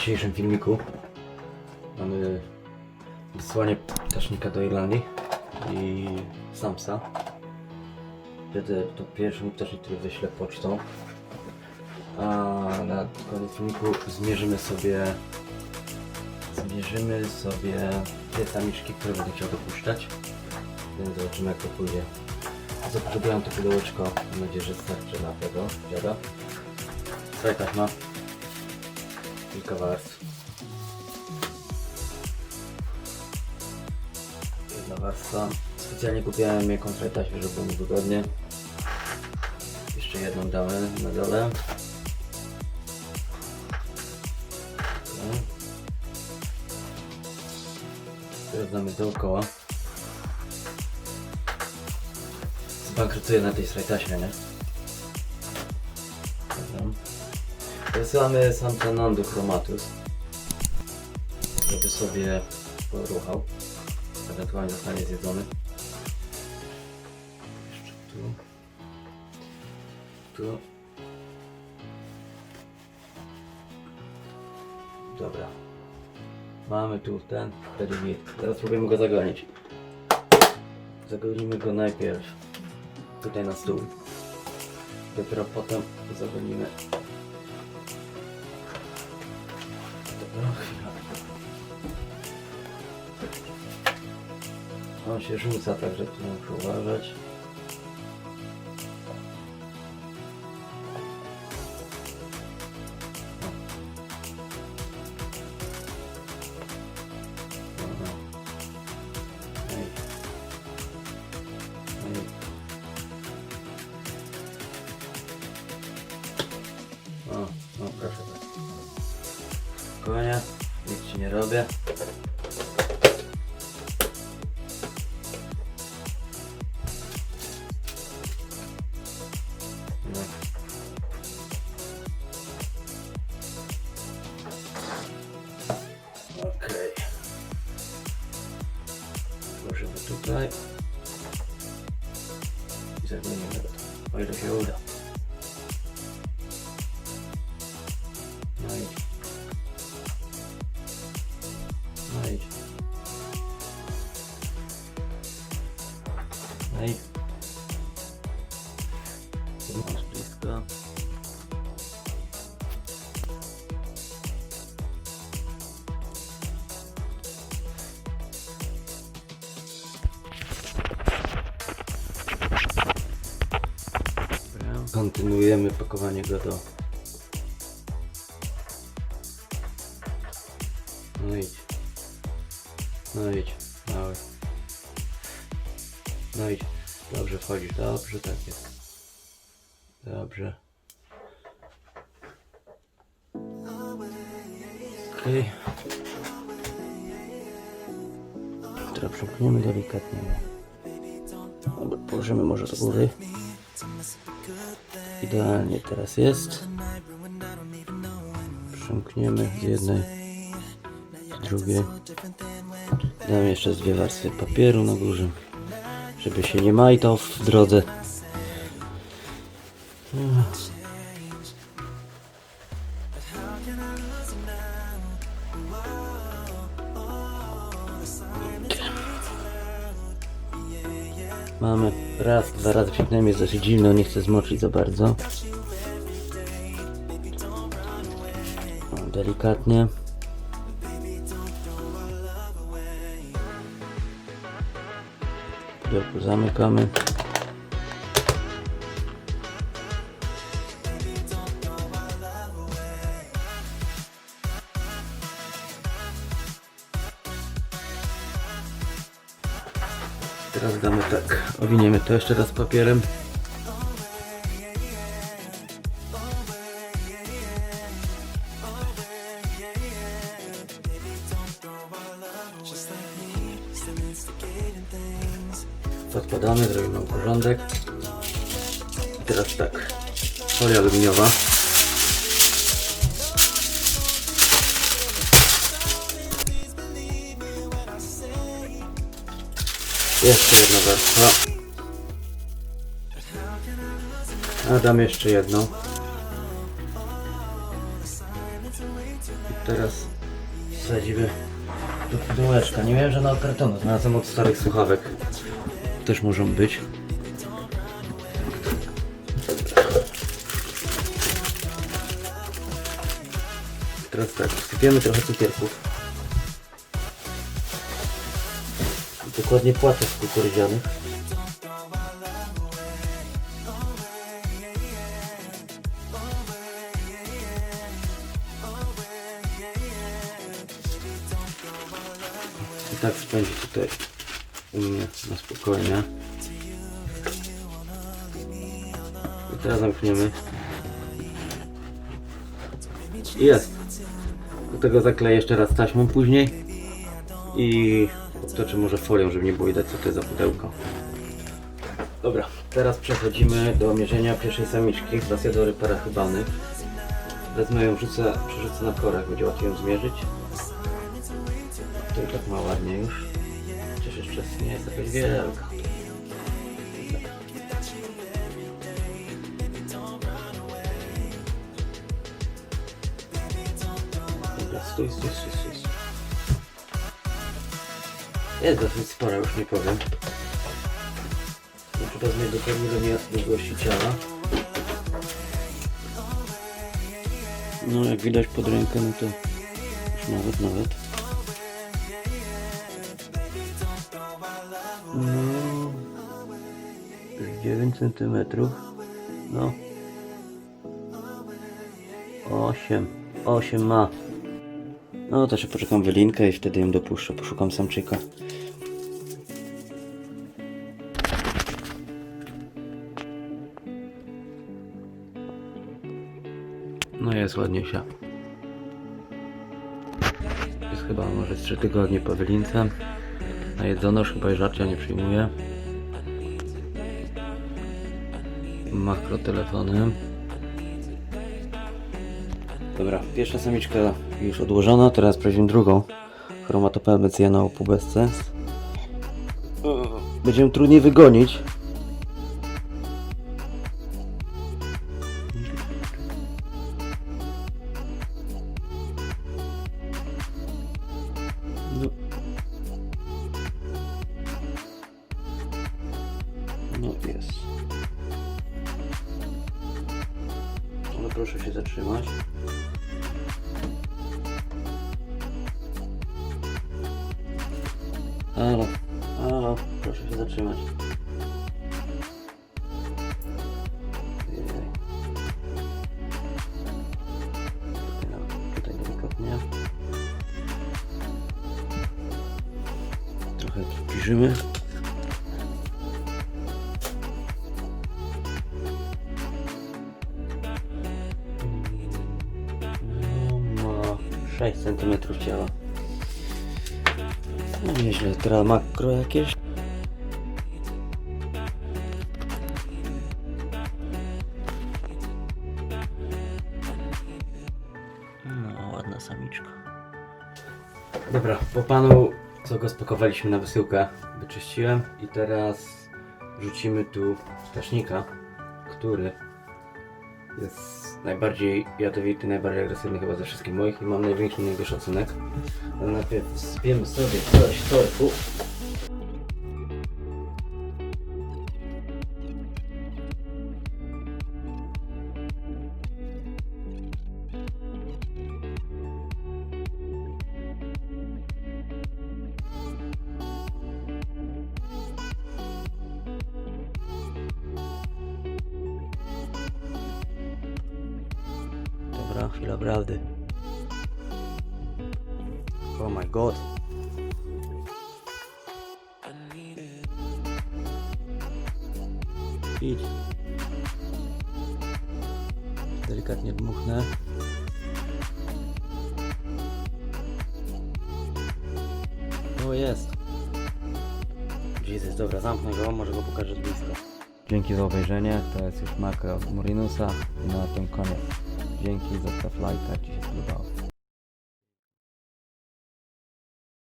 dzisiejszym filmiku mamy wysłanie ptasznika do Irlandii i Samsa. Wtedy to pierwszy ptasznik, który wyślę pocztą. A na koniec filmiku zmierzymy sobie zmierzymy sobie te samiczki, które będę chciał dopuszczać. Więc zobaczymy jak to pójdzie. Zapotrzebowałem to pudełeczko. Mam nadzieję, że starczy na tego dziada. Słuchaj taśma. Kilka warstw. Jedna warstwa. Specjalnie kupiłem jakąś taśmę, żeby było mi wygodnie. Jeszcze jedną damy na dole. Okay. Teraz damy dookoła. Zbankrutuję na tej strajtaśmie, nie? Wysyłamy Fernando Chromatus, żeby sobie poruchał. Ewentualnie zostanie zjedzony. Jeszcze tu. Tu. Dobra. Mamy tu ten, git. Teraz spróbujemy go zagonić. Zagonimy go najpierw tutaj na stół. Dopiero potem zagonimy. On się rzuca, także tu muszę uważać. O. I zagonimy go. O ile się uda. No Kontynuujemy pakowanie go do No idź. No idź, mały. No idź. Dobrze wchodzisz, dobrze tak jest. Dobrze. Okej. Teraz przymkniemy delikatnie. Albo położymy może do góry. Idealnie teraz jest. Przymkniemy z jednej drugie. Dam jeszcze z dwie warstwy papieru na górze, żeby się nie majtał w drodze. Mamy raz, dwa razy psiknąłem, jest dosyć zimno, nie chcę zmoczyć za bardzo. Delikatnie. Pudełko zamykamy. Teraz damy tak, owiniemy to jeszcze raz papierem. Podkładamy, zrobimy porządek. I teraz tak, folia aluminiowa. Jeszcze jedna warstwa. A dam jeszcze jedną. I teraz wsadzimy do pudełeczka. Nie wiem, że na kartonu. Znalazłem od starych słuchawek. Też muszą być. Teraz tak, wsypiemy trochę cukierków. Dokładnie płatek kukurydzianych. I tak spędzi tutaj u mnie na spokojnie. I teraz zamkniemy. I jest. Do tego zakleję jeszcze raz taśmą później. I obtoczę może folią, żeby nie było widać co to jest za pudełko. Dobra, teraz przechodzimy do mierzenia pierwszej samiczki Placidory parachybany. Wezmę ją, wrzucę, przerzucę na korek, będzie łatwiej ją zmierzyć. To i tak ma ładnie już. Chociaż jeszcze nie jest jakaś wielka. Dobra, stój, stój, stój, stój. Jest dosyć spora, już nie powiem. Muszę teraz mieć dokładnie do długości ciała. No jak widać pod rękę, no to już nawet, nawet. No, 9 centymetrów. No. 8. 8 ma. No to się poczekam wylinkę i wtedy ją dopuszczę. Poszukam samczyka. No jest ładniejsza. Jest chyba może z 3 tygodnie po wylince. Na jedzonosz chyba żarcia nie przyjmuje. Makro telefonem. Dobra, pierwsza samiczka już odłożona, teraz sprawdzimy drugą. Chromatopelmecjana pubescens. Będzie ją trudniej wygonić. No. No. Proszę się zatrzymać. Halo, halo, proszę się zatrzymać. Tutaj, delikatnie. Trochę zbliżymy. 6 cm ciała. No nieźle, teraz makro jakieś. No, ładna samiczka. Dobra, po panu, co go spakowaliśmy na wysyłkę, wyczyściłem i teraz rzucimy tu ptasznika, który jest najbardziej jadowity, najbardziej agresywny chyba ze wszystkich moich i mam największy na niego szacunek. Ale najpierw wspiemy sobie coś torfu. Dobra, chwila prawdy. Oh my god. Idź. Delikatnie dmuchnę. O jest. Jesus, dobra, zamknę go, może go pokażę z bliska. Dzięki za obejrzenie, to jest już makro Murinusa i na tym koniec. Dzięki, zostaw lajka, Ci się podobało.